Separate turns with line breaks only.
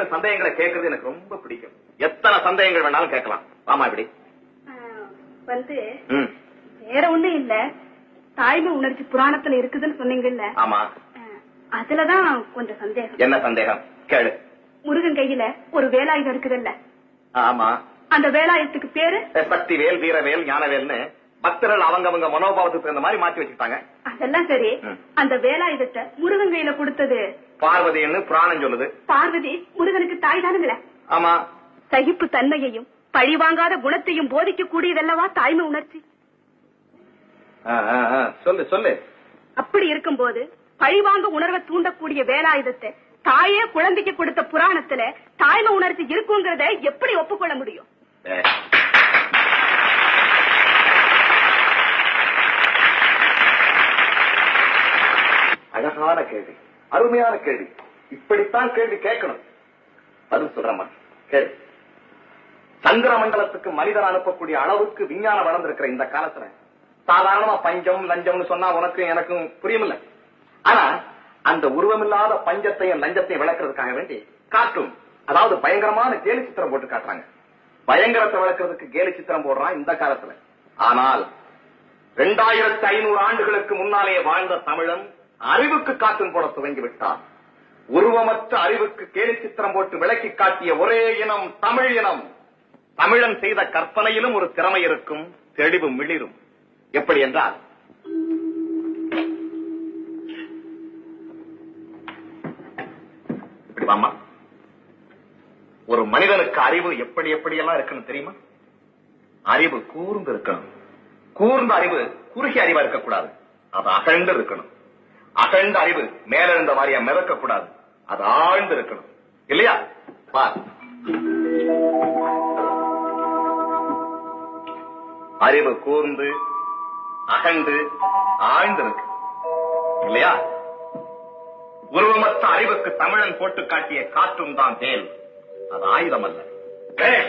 இருக்குன்னு சந்தேகங்களை கேட்கறது எனக்கு ரொம்ப பிடிக்கும். எத்தனை சந்தேகங்கள் வேணாலும் கேட்கலாம். ஆமா இப்படி.
வந்து வேற ஒண்ணும் இல்ல. தாய்மை உணர்ச்சி புராணத்துல இருக்குதுன்னு சொன்னீங்கல்ல.
ஆமா.
அஹ், அதுலதான் கொஞ்சம் சந்தேகம்.
என்ன சந்தேகம்? கேளு.
முருகன் கையில ஒரு வேலாயுதம் இருக்குதுல்ல.
ஆமா.
அந்த வேலாயுதத்துக்கு பேரு?
சக்தி வேல் வீரவேல் ஞானவேல்னு பக்தர்கள் அவங்க அவங்க மனோபாவத்துக்கு தகுந்த மாதிரி மாத்தி வச்சுட்டாங்க
அதெல்லாம் சரி. அந்த வேலாயுதத்தை முருகன் கையில கொடுத்தது.
பார்வதின்னு புராணம் சொல்லுது.
பார்வதி முருகனுக்கு தாய் தானுங்களே.
ஆமா.
சகிப்பு தன்மையையும் பழிவாங்காத குணத்தையும் போதிக்க கூடியதல்லவா தாய்மை உணர்ச்சி.
சொல்லு சொல்லு.
அப்படி இருக்கும்போது பழிவாங்க உணர்வை தூண்டக்கூடிய வேலாயுதத்தை தாயே குழந்தைக்கு கொடுத்த புராணத்துல தாய்மை உணர்ச்சி இருக்குங்கிறத எப்படி ஒப்புக்கொள்ள முடியும்?
அற்புதமான கேள்வி. அருமையான கேள்வி. இப்படித்தான் கேள்வி கேட்கணும். பதில் சொல்றமா கேள்வி சந்திர மண்டலத்துக்கு மனிதன் அனுப்பக்கூடிய அளவுக்கு விஞ்ஞானம் வளர்ந்திருக்கிற இந்த காலத்துல சாதாரணமா பஞ்சம் லஞ்சம்னு சொன்னா உனக்கும் எனக்கும் புரியுமில்ல. ஆனா அந்த உருவமில்லாத பஞ்சத்தையும் லஞ்சத்தையும் விளக்குறதுக்காக வேண்டி காட்டும் அதாவது பயங்கரமான கேலி சித்திரம் போட்டு காட்டுறாங்க. பயங்கரத்தை விளக்குறதுக்கு கேலி சித்திரம் போடுறான் இந்த காலத்துல. ஆனால் இரண்டாயிரத்தி ஐநூறு ஆண்டுகளுக்கு முன்னாலே வாழ்ந்த தமிழன் அறிவுக்கு காட்டும் போட துவங்கிவிட்டார். உருவமற்ற அறிவுக்கு கேலி சித்திரம் போட்டு விளக்கி காட்டிய ஒரே இனம் தமிழ் இனம். தமிழன் செய்த கற்பனையிலும் ஒரு திறமை இருக்கும் தெளிவு மிளிரும். எப்படி என்றால் ஒரு மனிதனுக்கு அறிவு எப்படி எப்படி எல்லாம் இருக்குன்னு தெரியுமா? அறிவு கூர்ந்து இருக்கணும். கூர்ந்த அறிவு குறுகிய அறிவா இருக்கக்கூடாது. அது அகழ்ந்து இருக்கணும். அகழ்ந்த அறிவு மேலெழுந்த மாதிரியா மிதக்க கூடாது அது ஆழ்ந்து இருக்கணும். இல்லையா? பார். அறிவு கூர்ந்து அகண்டு ஆழ்ந்திருக்கு இல்லையா? உருவமற்ற அறிவுக்கு தமிழன் போட்டு காட்டிய காற்றும் தான் வேல். அது ஆயுதம் அல்ல வேல்,